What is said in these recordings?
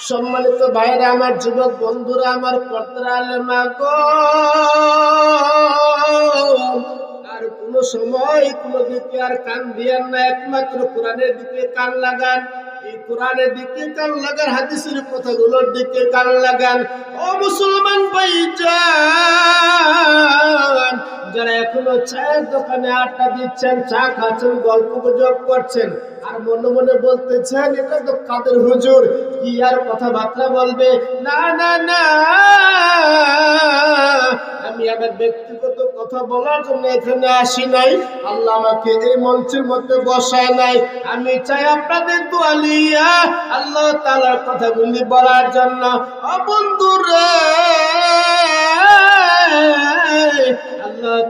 সম্মানিত ভাইরা আমার যুবক বন্ধুরা আমার পর্দার মা গো কোন সময় কোন দিকে আর কান দিয়ান না? একমাত্র কোরআনের দিকে কান লাগান। এই কোরআনের দিকে কান লাগান হাদিসের কথাগুলোর দিকে কান লাগান। ও মুসলমান ভাই যারা এখনও চায়ের দোকানে আড্ডা দিচ্ছেন, চা খাচ্ছেন, গল্প গুজব করছেন, আর মনে মনে বলতেছেন, এটা তো কাদের হুজুর? কি আর কথাবার্তা বলবে? না না না। আমি আমার ব্যক্তিগত কথা বলার জন্য এখানে আসি নাই। আল্লাহ আমাকে এই মঞ্চের মধ্যে বসায় নাই। আমি চাই আপনাদের দোয়ালিয়া আল্লাহ তালার কথাগুলি বলার জন্য। অবন্ধুরে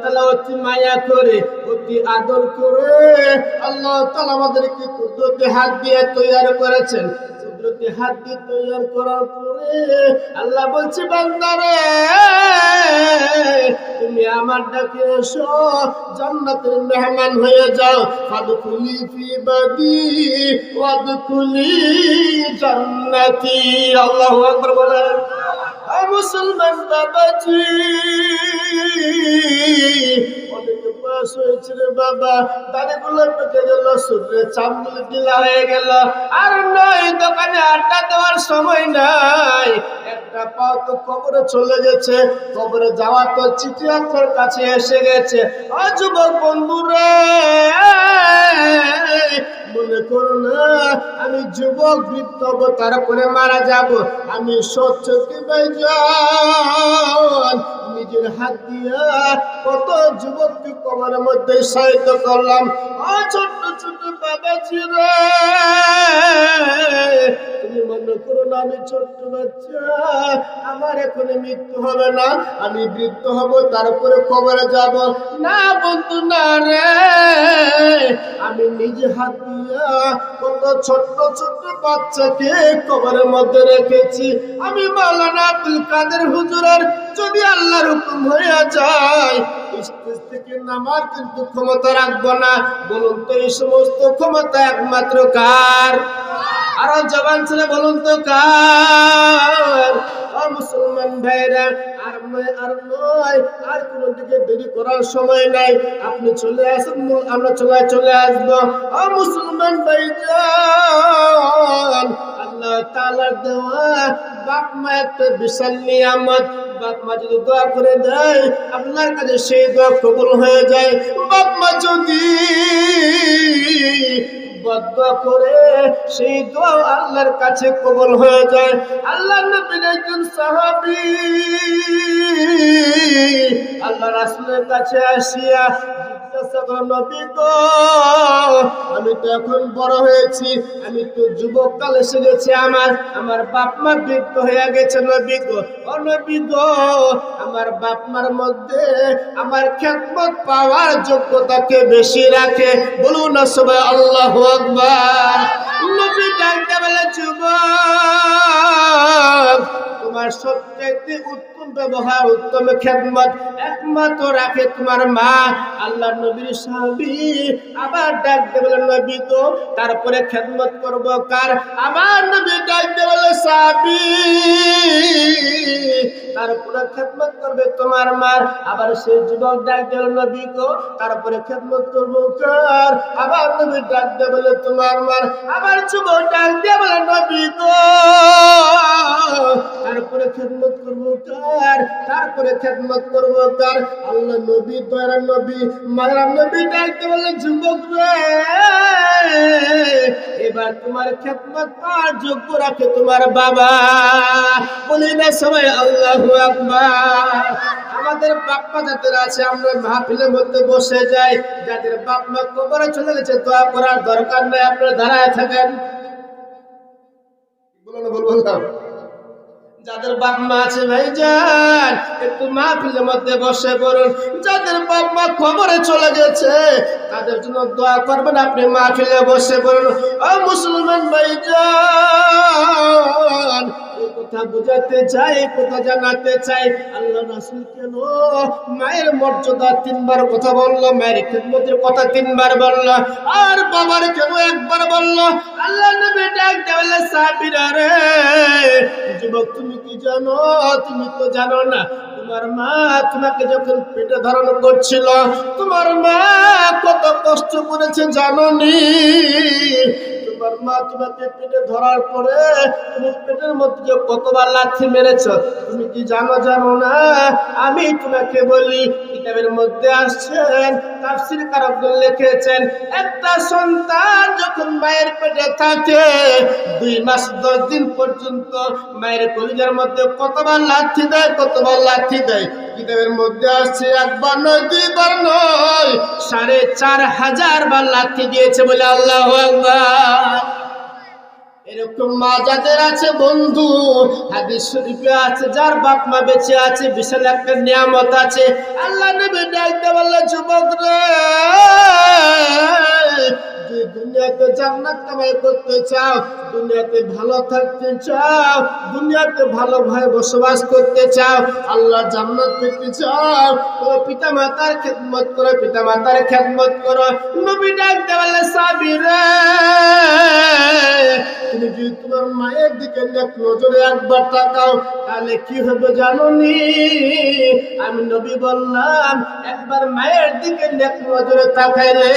আল্লাহ অতি মায়া করে, অতি আদর করে আল্লাহ তালা আমাদেরকে কুদরতে হাত দিয়ে তৈরি করেছেন। কুদরতে হাত দিয়ে তৈরি করার পরে আল্লাহ বলছে, বান্দারে, তুমি আমার ডাকে এসো, জান্নাতের মেহমান হয়ে যাও। ফাদখুলি ফি বাদি, ওয়াদখুলি জান্নাতি। আল্লাহু আকবার বলেন মুসলমান বাবাজি বয়স হয়েছে বাবা। দাড়িগুলো পেকে গেল সূর্যের চামড়ি ঢিলা হয়ে গেল। আর নয় দোকানে আড্ডা দেওয়ার সময় নাই। একটা পাও তো কবরে চলে গেছে, কবরে যাওয়া তো চিঠি আপনার কাছে এসে গেছে। যুবক বন্ধুরে, মনে করো আমি যুবক বৃদ্ধ তারপরে মারা যাব। আমি সত্যকে যান নিজের হাত দিয়া কত যুবককে কবরের মধ্যে সাহিত্য করলাম। রে তুমি মনে করো আমি ছোট্ট বাচ্চা, আমার এখন মৃত্যু হবে না, আমি বৃদ্ধ হব তারপরে কবরে যাব। না বন্ধু, না রে, আমি নিজে হাত দিয়া কত ছোট্ট ছোট্ট বাচ্চাকে কবরের মধ্যে রেখেছি। আমি মাওলানা আব্দুল কাদের হুজুরের যদি আল্লাহর হুকুম হয়ে যায় স্টেজ থেকে নামার কিন্তু ক্ষমতা রাখব না। বলুন তো এই সমস্ত ক্ষমতা একমাত্র কার? আরও জবান ছেলে বলুন তো কার? মুসলমান ভাইরা, আর নয় আর নয়, আর কোন দিকে দেরি করার সময় নাই। আপনি চলে আসেন, আমরা চলে চলে আসব। মুসলমান ভাইজান আল্লাহ তাআলার দেওয়া বাপ মা বিশাল নিয়ামত বাপ মা যদি দোয়া করে দেয়, আল্লাহর কাছে সেই দোয়া কবুল হয়ে যায়। বাপ মা যদি করে কাছে কবল হয়ে যায়। আল্লাহ একজন সাহাবী, আল্লাহ রাসূলের কাছে আসিয়া আমি তো এখন বড় হয়েছি, আমি তো যুবক কাল এসে গেছে আমার আমার বাপ মা বৃদ্ধ হয়ে গেছে নবী গো। ও গো, আমার বাপ মার মধ্যে আমার খেদমত পাওয়ার যোগ্যতাকে বেশি রাখে? বলুন না সবাই, আল্লাহ আকবার। নবী ডাকতে বলে, যুবক তোমার সবচাইতে উত্তম ব্যবহার, উত্তম খেদমত একমাত্র রাখে তোমার মা। আল্লাহ নবীর সাহাবী আবার ডাকতে বলে, নবী তো তারপরে খেদমত করব কার? আবার নবী ডাকতে বলে, সাহাবী, তারপরে খেদমত করবে তোমার মার। আবার সেই যুবক ডাক দিল নবী গো, তারপরে খেদমত করব কার? আবার নবী ডাক দে বলে, তোমার মার। আবার যুবক ডাক দিয়ে বলে, নবী গো করব তারপরে খেদমত করব কার আল্লাহ নবী দয়ার নবী মায়ের নবী বলে যুবক এবার তোমার খেদমত পাওয়ার যোগ্য রাখে তোমার বাবা। বলি, না সবাই, আল্লাহ আমাদের বাপ্পা যাদের আছে, আমরা মাহফিলের মধ্যে বসে যাই। যাদের বাপ মা কবরে চলে গেছে, দোয়া করার দরকার নেই, আপনারা দাঁড়ায় থাকেন। বলব না? যাদের বাপ মা আছে ভাই যান একটু মাহফিলের মধ্যে বসে পড়ুন। যাদের বাপ মা খবরে চলে গেছে, তাদের জন্য দোয়া করবেন, আপনি মাহফিলে বসে পড়ুন। ও মুসলমান ভাই যান কথা বোঝাতে চাই, কথা জানাতে চাই। আল্লাহ রাসূল কেন মায়ের মর্যাদা তিনবার কথা বলল, মায়ের খেদমতের কথা তিনবার বলল, আর বাবার কেন একবার বলল? আল্লাহ নবী ডাক দেওয়ালে সাহাবীরা রে, যুবক, তুমি কি জানো? তুমি তো জানো না, তোমার মা তোমাকে যখন পেটে ধারণ করছিল, তোমার মা কত কষ্ট করেছে জানোনি তোমার মা তোমাকে পেটে ধরার পরে তুমি পেটের মধ্যে কতবার লাথি মেরেছ, তুমি কি জানো জানো না? আমি তোমাকে বলি, কিতাবের মধ্যে আসছেন তাফসির কারকজন লিখেছেন, একটা সন্তান যখন মায়ের পেটে থাকে, দুই মাস দশ দিন পর্যন্ত মায়ের কলিজার মধ্যে কতবার লাথি দেয়, কতবার লাথি দেয়? কিতাবের মধ্যে আসছে, একবার নয়, দুইবার নয়, সাড়ে চার হাজার বার লাথি দিয়েছে বলে আল্লাহ এরকম মা যাদের আছে, বন্ধু, হাদিস শরীফে আছে, যার বাপ মা বেঁচে আছে, বিশাল একটা নিয়ামত আছে। আল্লাহ নেবে ডাকতে বললে যুবক রে দুনিয়াতে জান্নাত কামাই করতে চাও, দুনিয়াতে ভালো থাকতে চাও, দুনিয়াতে ভালো ভাই বসবাস করতে চাও, আল্লাহ জান্নাত পেতে চাও তো পিতা মাতার খেদমত করো পিতা মাতার খেদমত করো। নবী ডাক দেওয়ালে সাবিরে তুমি যদি তোমার মায়ের দিকে এক নজরে একবার তাকাও, তাহলে কি হবে জানো নি আমি নবী বললাম, একবার মায়ের দিকে এক নজরে তাকাইলে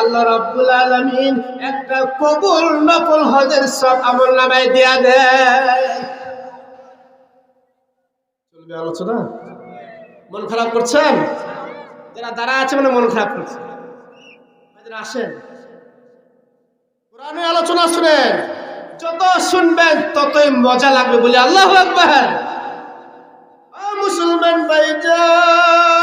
আল্লাহ রাব্বুল আলামিন একটা কবুল নকল হজের সব আমল নামায় দেয়া দেয় চলবে আলোচনা? মন খারাপ করছেন? যারা দাঁড়া আছে মানে মন খারাপ করছে। আসেন। কোরআনের আলোচনা শুনেন। যত শুনবেন ততই মজা লাগবে বলে, আল্লাহ আকবার। মুসলমান মুসলমান ভাইজান,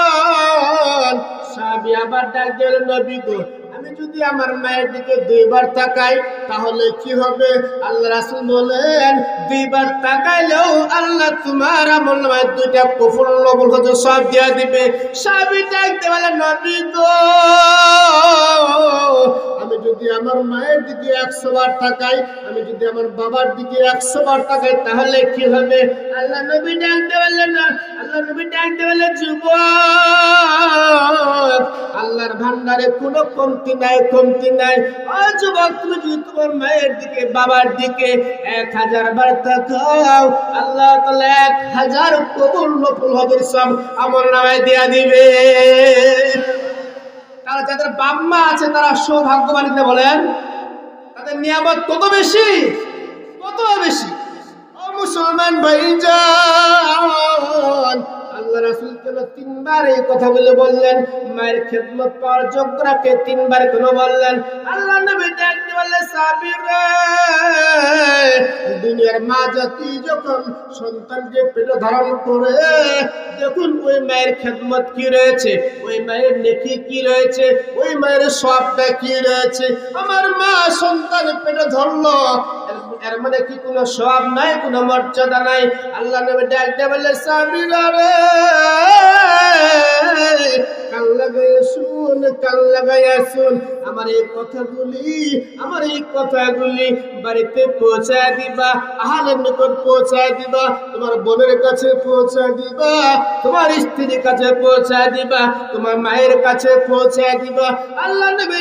সাহাবী আবার ডাক দিল নবী গো আমি যদি আমার মায়ের দিকে দুইবার তাকাই, তাহলে কি হবে? আল্লাহ রাসূল বলেন, দুইবার তাকাইলেও আল্লাহ তোমার আমল নামায় দুইটা কফুল নবল হতে সব দিয়া দিবে। সাহাবী ডাক দিয়ে বলে, নবী গো আমি যদি আমার মায়ের দিকে একশো বার তাকাই, আমি যদি আমার বাবার দিকে একশো বার তাকাই, তাহলে কি হবে? আল্লাহ নবী ডাকতে পারলেন না। আল্লাহ নবী ডাকতে পারলে যুব আল্লাহর ভান্ডারে কোনো কমতি নাই কমতি নাই। যুবক, তুমি যদি তোমার মায়ের দিকে, বাবার দিকে এক হাজার বার তাকাও, আল্লাহ তাহলে এক হাজার কবুল নফল হবে সব আমল নামায় দেয়া দিবে। তারা যাদের বাপ মা আছে, তারা সৌভাগ্যবানিতে বলেন? তাদের নিয়ামত কত বেশি? কত বেশি? মুসলমান ভাইজান তিনবার এই কথা বলে বললেন? মায়ের খেদমত পাওয়ার যোগ্যরাকে তিনবার কেন বললেন? আল্লাহ নবী ডাকতে দুনিয়ার মা জাতি যখন সন্তানকে পেটে ধারণ করে, দেখুন ওই মায়ের খেদমত কি রয়েছে? ওই মায়ের নেকি কি রয়েছে? ওই মায়ের সবটা কি রয়েছে? আমার মা সন্তান পেটে ধরলো এর- মানে কি কোনো সব নাই, কোনো মর্যাদা নাই? আল্লাহ নবী ডাকতে বললে সামিরা রে। আমার এই কথাগুলি, আমার এই বাড়িতে পৌঁছায় দিবা পৌঁছায় দিবা, তোমার কাছে পৌঁছায় দিবা, তোমার স্ত্রীর কাছে পৌঁছায় দিবা, তোমার মায়ের কাছে পৌঁছায় দিবা। আল্লাহ নবী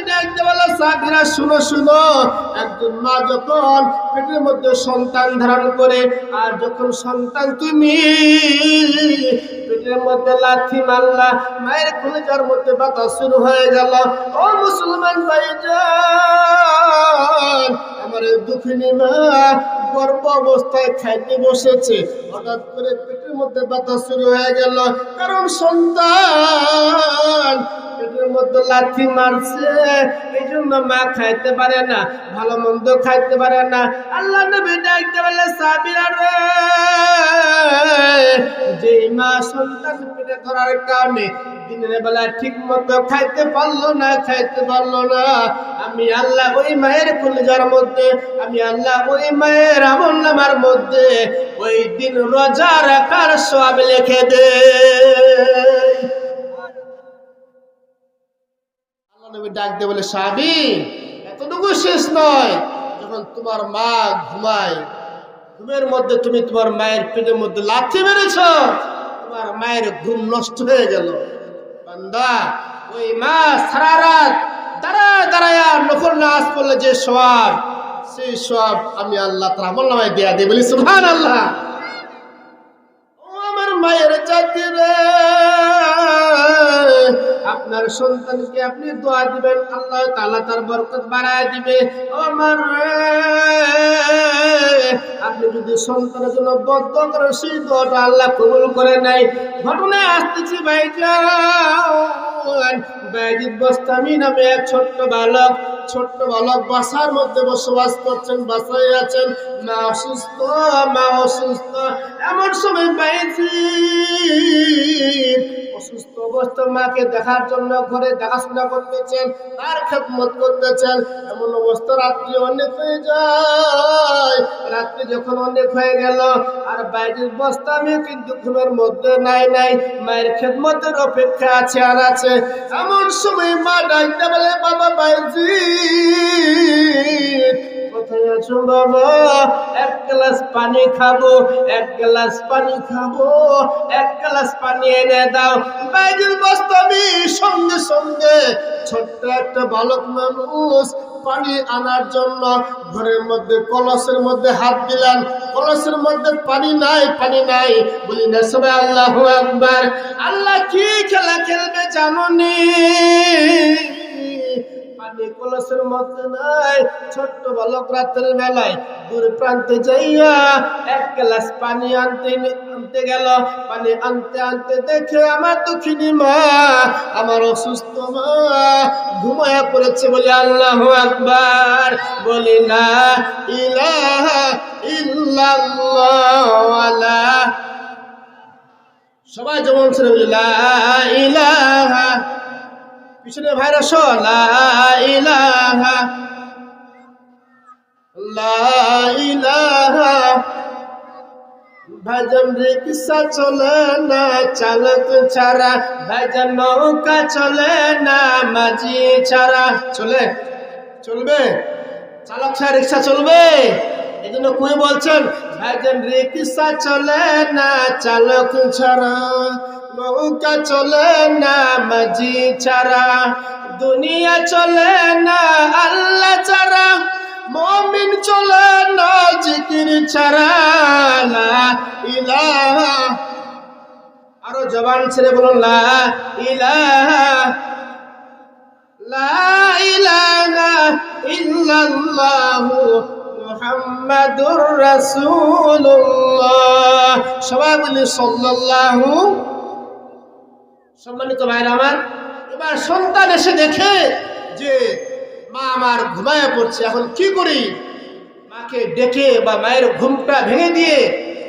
শুনো শুনো। একজন মা যখন পেটের মধ্যে সন্তান ধারণ করে, আর যখন সন্তান তুমি পেটের মধ্যে লাথি মারলা, মায়ের কলেজার মধ্যে বাতাস শুরু হয়ে গেল। ও মুসলমান ভাই আমার দুঃখিনী মা গর্ব অবস্থায় খাইতে বসেছে। হঠাৎ করে পেটের মধ্যে বাতাস শুরু হয়ে গেল। কারণ সন্তান পেটের মধ্যে লাথি মারছে। এই জন্য মা খাইতে পারে না, ভালো মন্দ খাইতে পারে না। আল্লাহ নবী ডাকতে বলে সাবিরা রে যে মা সন্তান পেটে ধরার কারণে দিনের বেলা ঠিক মতো খাইতে পারল না, খাইতে পারল না, আমি আল্লাহ ওই মায়ের কলিজার মধ্যে, আমি আল্লাহ ওই মায়ের আমল নামার মধ্যে ওই দিন রোজা রাখার সব লিখে দে নবী ডাক দিয়ে বলে সাবি এতটুকু শেষ নয়। যখন তোমার মা ঘুমায়, ঘুমের মধ্যে তুমি তোমার মায়ের পেটের মধ্যে লাথি মেরেছ, তোমার মায়ের ঘুম নষ্ট হয়ে গেল। ওই মা সারা রাত দাঁড়ায় যে সব সেই সব আমি আল্লাহ তার আমল নামায় দেয়া দিই। বলি সুহান আল্লাহ আমার মায়ের আপনার সন্তানকে আপনি দোয়া দিবেন, আল্লাহ তাআলা তার বরকত বাড়ায় দিবে। আমার আপনি যদি সন্তানের জন্য বদ্ধ করেন সেই দোয়াটা আল্লাহ কবুল করে নাই ঘটনায় আসতেছি ভাই বাইজিদ বস্তামি নামে এক ছোট্ট বালক ছোট্ট বালক বাসার মধ্যে বসবাস করছেন, বাসায় আছেন। মা অসুস্থ মা অসুস্থ। এমন সময় বাইজি অসুস্থ অবস্থা মাকে দেখার জন্য ঘরে দেখাশোনা করতেছেন, তার খেদমত করতেছেন। এমন অবস্থা রাত্রি অনেক হয়ে যায়। রাত্রি যখন অনেক হয়ে গেল, আর বাইরের বস্তা আমি কিন্তু ঘুমের মধ্যে নাই নাই, মায়ের খেদমতের অপেক্ষা আছে আর আছে। এমন সময় মা ডাকতে বলে, বাবা বাইজি কোথায় আছো বাবা? এক গ্লাস পানি খাব, এক গ্লাস পানি খাব, এক গ্লাস পানি এনে দাও। বাইরের বস্তামি সঙ্গে সঙ্গে ছোট্ট একটা বালক মানুষ পানি আনার জন্য ঘরের মধ্যে, কলসের মধ্যে হাত দিলেন কলসের মধ্যে পানি নাই পানি নাই। বলি না সবাই আল্লাহ একবার আল্লাহ কি খেলা খেলবে জাননি কলসের মধ্যে নাই, ছোট্ট বালক বেলায় দূর প্রান্তে যাইয়া এক গ্লাস পানি আনতে আনতে গেল। পানি আনতে আনতে দেখে আমার দুঃখিনী মা, আমার অসুস্থ মা ঘুমায়া পড়েছে বলে আল্লাহ আকবার। বলি না ইলাহা সবাই যেমন ছিল ইলাহা পিছনে ভাইরা শো লা ইলাহা লা ইলাহা। ভাইজান রিক্সা চলে না চালক ছাড়া। ভাইজান নৌকা চলে না, মাঝি ছাড়া। চলে, চলবে? চালক ছাড়া রিক্সা চলবে? এই জন্য কুই বলছেন, ভাইজান রিক্সা চলে না, চালক ছাড়া। নৌকা চলে না মাঝি ছাড়া, দুনিয়া চলে না আল্লাহ ছাড়া, মমিন চলে না জিকির ছাড়া, লা ইলাহা। আরও জবান ছেড়ে বলুন, লা ইলাহা লা ইলাহা ইল্লাল্লাহু মুহাম্মাদুর রাসূলুল্লাহ। সবাই বলি, সাল্লাল্লাহু সম্মানিত ভাইরা আমার, এবার সন্তান এসে দেখে যে মা আমার ঘুমায় পড়ছে, এখন কি করি? মাকে ডেকে বা মায়ের ঘুমটা ভেঙে দিয়ে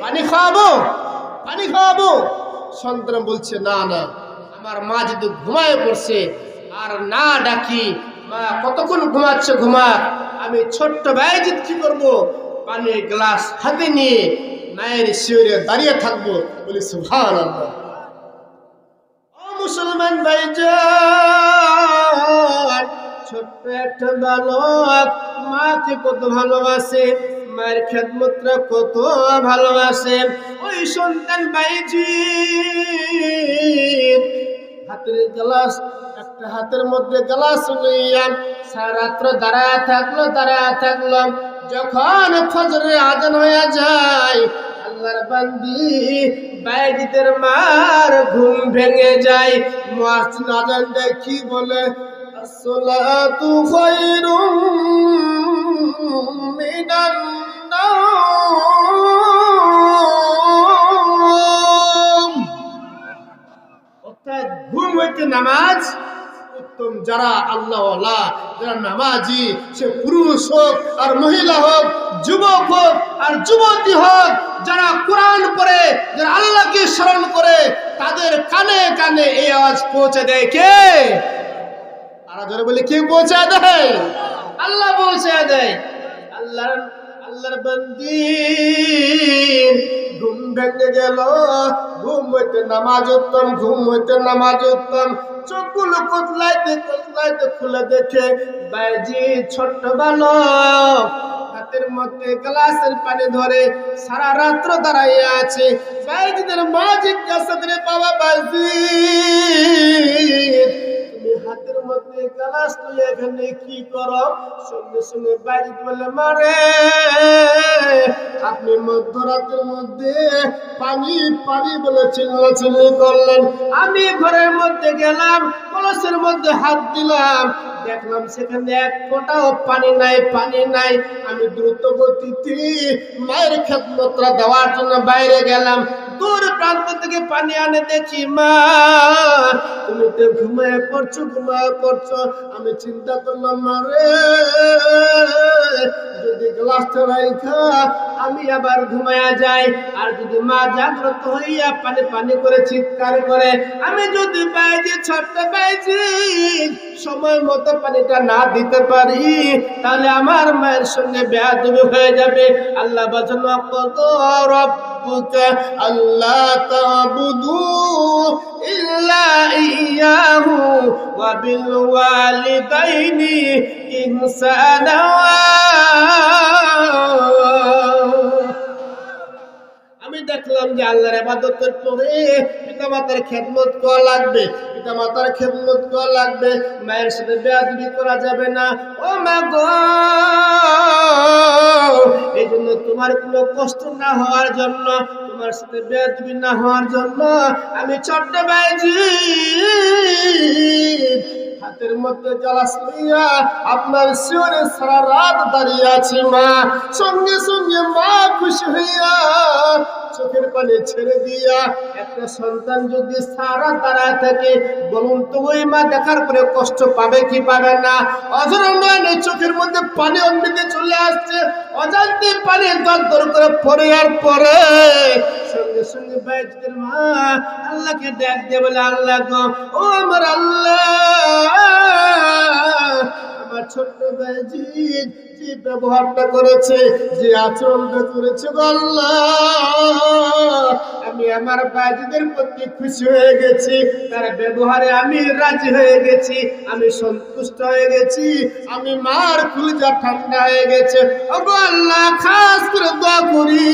পানি খাওয়াবো পানি খাওয়াবো। সন্তান বলছে, না না, আমার মা যদি ঘুমায় পড়ছে, আর না ডাকি, মা কতক্ষণ ঘুমাচ্ছে ঘুমা আমি ছোট্ট ভাই যদি কি করব? পানির গ্লাস হাতে নিয়ে মায়ের শিওরে দাঁড়িয়ে থাকব। বলি সুভান আল্লাহ মুসলমান ভাইজান ছোট্ট একটা বালক, মাকে কত ভালোবাসে, মায়ের খেদমতরা কত ভালোবাসে। ওই সন্তান বাইজি হাতের গ্লাস, একটা হাতের মধ্যে গ্লাস লইয়া সারা রাত্র দাঁড়ায় থাকল দাঁড়ায় থাকল। যখন ফজরের আজান হয়ে যায় আল্লাহর বান্দি বাইজিদের মার ঘুম ভেঙে যায়। আজান দেয় কি বলে? আসসালাতু খায়রুম মিনান নাওম অর্থাৎ ঘুম হইতে নামাজ উত্তম যারা আল্লাহ যারা নামাজি সে পুরুষ হোক আর মহিলা হোক যুবক হোক আর যুবতী হোক যারা কোরআন পড়ে যারা আল্লাহকে স্মরণ করে তাদের কানে কানে এই আওয়াজ পৌঁছে দেয় কে আর ধরে বলে কে পৌঁছে দেয় আল্লাহ পৌঁছে দেয় আল্লাহর আল্লাহর বন্দি ঘুম ভেঙে গেল। ঘুম হইতে নামাজ উত্তম, ঘুম হইতে নামাজ উত্তম। চোখগুলো কোতলাইতে কোতলাইতে খুলে দেখে, বাইজি ছোট্ট বালক মধ্যে গ্লাসের পানি ধরে সারা রাত্র দাঁড়াইয়া আছে। বাবা তুমি মধ্যে গ্লাস তুই এখানে কি করো? সঙ্গে সঙ্গে বাইরে বলে, মারে, আপনি মধ্যরাতের মধ্যে পানি পানি বলে চিল্লা চিল্লি করলেন। আমি ঘরের মধ্যে গেলাম কলসের মধ্যে হাত দিলাম। দেখলাম সেখানে এক ফোঁটাও পানি নাই পানি নাই। আমি দ্রুত গতিতে মায়ের খেতমতরা দেওয়ার জন্য বাইরে গেলাম। দূর প্রান্ত থেকে পানি আনে দেখি, মা, তুমি তো ঘুমায় পড়ছো ঘুমায় পড়ছো। আমি চিন্তা করলাম মারে যদি গ্লাসটা রাইখা, আমি আবার ঘুমায়া যাই। আর যদি মা জাগ্রত হইয়া পানি পানি করে চিৎকার করে, আমি যদি বাইরে ছাড়তে পাইছি, সময় মতো পানিটা না দিতে পারি, তাহলে আমার মায়ের সঙ্গে বেয়াদবি হয়ে যাবে। আল্লাহ বচন কত ربك ألا تعبدوا إلا إياه وبالوالدين إحسانا আমি দেখলাম যে আল্লাহর আবাদতের পরে পিতা মাতার খেদমত করা লাগবে পিতা মাতার খেদমত করা লাগবে মায়ের সাথে বেয়াদবি করা যাবে না ও মা গো এই জন্য তোমার কোনো কষ্ট না হওয়ার জন্য তোমার সাথে বেদবি না হওয়ার জন্য আমি ছোট্ট বাইজি হাতের মধ্যে জলাস লইয়া আপনার শিওরে সারা রাত দাঁড়িয়ে আছে মা। সঙ্গে সঙ্গে মা খুশি হইয়া চোখের পানি ছেড়ে দিয়া একটা সন্তান যদি সারা তারা থাকে, বলুন তো ওই মা দেখার পরে কষ্ট পাবে কি পাবে না? অজর নয়নে চোখের মধ্যে পানি অমৃতে চলে আসছে। অজান্তে পানি দর দর করে পরে আর পরে সঙ্গে সঙ্গে বাইজদের মা আল্লাহকে ডাক দিয়ে বলে, আল্লাহ গো, ও আমার আল্লাহ, আমার ছোট্ট বাইজিদ যে ব্যবহারটা করেছে, যে আচরণটা করেছে আল্লাহ, আমি আমার বাইজিদের প্রতি খুশি হয়ে গেছি, তার ব্যবহারে আমি রাজি হয়ে গেছি, আমি সন্তুষ্ট হয়ে গেছি, আমি মার খুলজা ঠান্ডা হয়ে গেছে। আল্লাহ, খাস করে দোয়া করি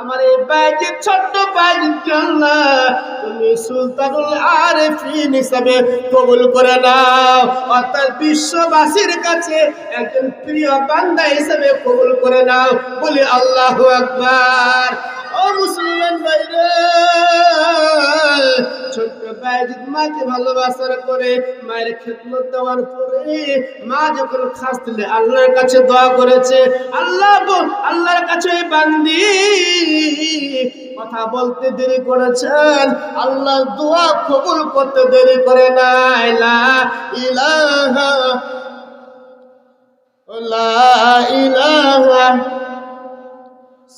আমার এই বাইকে ছোট্ট হিসাবে কবুল করে নাও। অর্থাৎ বিশ্ববাসীর কাছে একজন প্রিয় বান্দা হিসাবে কবুল করে নাও। বলি আল্লাহ আকবার। ও মুসলমান বাইরে ছোট্ট বাইজিদ মাকে ভালোবাসার করে মায়ের খেদমত দেওয়ার পরে মা যখন খাস আল্লাহর কাছে দোয়া করেছে, আল্লাহ আল্লাহর কাছে বান্দি। কথা বলতে দেরি করেছেন, আল্লাহ দোয়া কবুল করতে দেরি করে লা ইলাহা লা ইলাহা।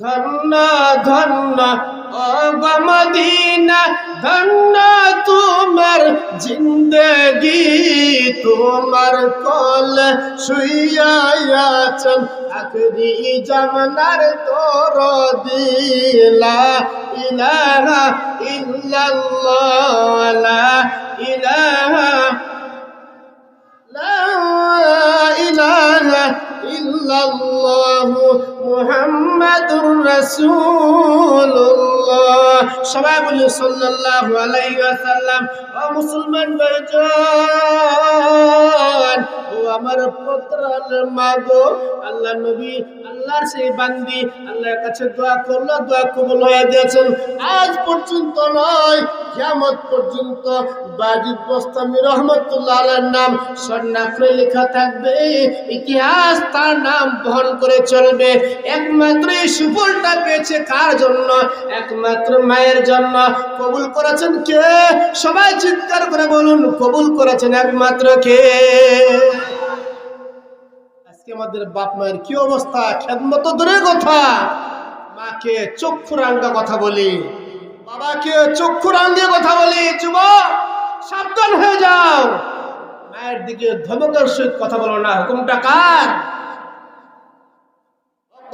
ধন্য ধন্য অগমদিনা ধন্য তোমার জিন্দগি, তোমার কল শুয়াছেন আখরি জামনার তোর দিলা ইলাহা ইল্লাল্লাহ ইলাহা রাসূলুল্লাহ। সবাই বলি সাল্লাল্লাহু আলাইহি ওয়াসাল্লাম, ও মুসলমান ভাইজান, ও আমার পুত্রাল মাগো, আল্লাহ নবী আল্লাহর সেই বান্দি, আল্লাহর কাছে দোয়া করল, দোয়া কবুল হয়ে গেছেন আজ পর্যন্ত নয়, কিয়ামত পর্যন্ত বাজিদ বস্তামি রহমতুল্লাহ আলাইহির নাম স্বর্ণাক্ষরে লেখা থাকবে। ইতিহাস তার নাম বহন করে চলবে। একমাত্র এই সুফলটা পেয়েছে কার জন্য? একমাত্র মায়ের জন্য। কবুল করেছেন কে? সবাই চিৎকার করে বলুন, কবুল করেছেন একমাত্র কে? আজকে আমাদের বাপ মায়ের কি অবস্থা? খেদমত দূরের কথা মাকে চক্ষু রাঙ্গা কথা বলি। বাবাকে চক্ষু রাঙ্গে কথা বলি। যুবক, সাবধান হয়ে যাও। মায়ের দিকে ধমকের সহিত কথা বলো না। হুকুমটা কার?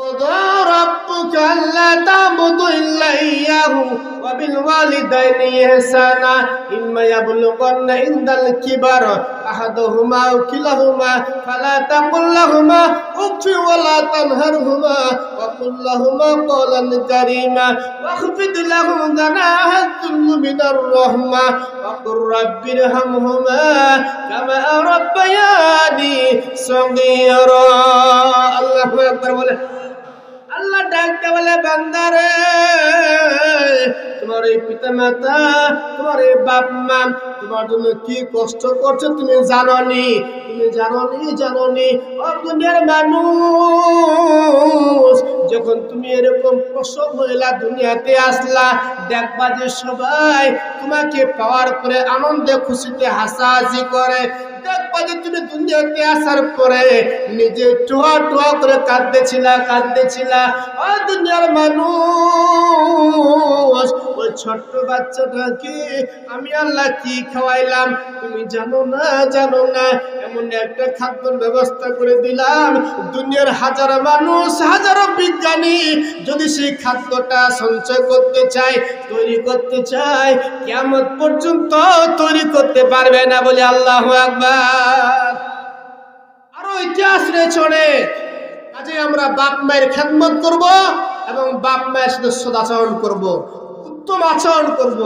وقضى ربك ألا تعبد إلا إياه وبالوالدين إحسانا إما يبلغن عند الكبر أحدهما أو كلاهما فلا تقل لهما أف ولا تنهرهما وقل لهما قولا كريما واخفض لهم جناح الذل من الرحمة وقل رب ارحمهما كما ربياني صغيرا. الله أكبر আল্লাহ ডাকতে বলে বান্দারে তোমার এই পিতা মাতা তোমার এই বাপ মা তোমার জন্য কি কষ্ট করছে তুমি জাননি তুমি জাননি জাননি। দুনিয়ার মানুষ, যখন তুমি এরকম প্রসব হইলা, দুনিয়াতে আসলা, দেখবা যে সবাই তোমাকে পাওয়ার পরে আনন্দে খুশিতে হাসাহাসি করে। দেখবা যে তুমি দুনিয়াতে আসার পরে নিজে টোয়া টোয়া করে কাঁদতেছিলা কাঁদতেছিলা। ও দুনিয়ার মানুষ ছোট্ট বাচ্চাটাকে আমি আল্লাহ কি খাওয়াইলাম? তুমি জানো না জানো না। এমন একটা খাদ্যর ব্যবস্থা করে দিলাম। দুনিয়ার হাজার মানুষ, হাজারো বিজ্ঞানী যদি সেই খাদ্যটা সঞ্চয় করতে চায়, তৈরি করতে চায় কেমন পর্যন্ত তৈরি করতে পারবে না বলে আল্লাহ আকবার। আরও ইতিহাস রয়েছে অনেক। কাজে আমরা বাপ মায়ের খেদমত করব এবং বাপ মায়ের সাথে সদাচরণ করব। উত্তম আচরণ করব।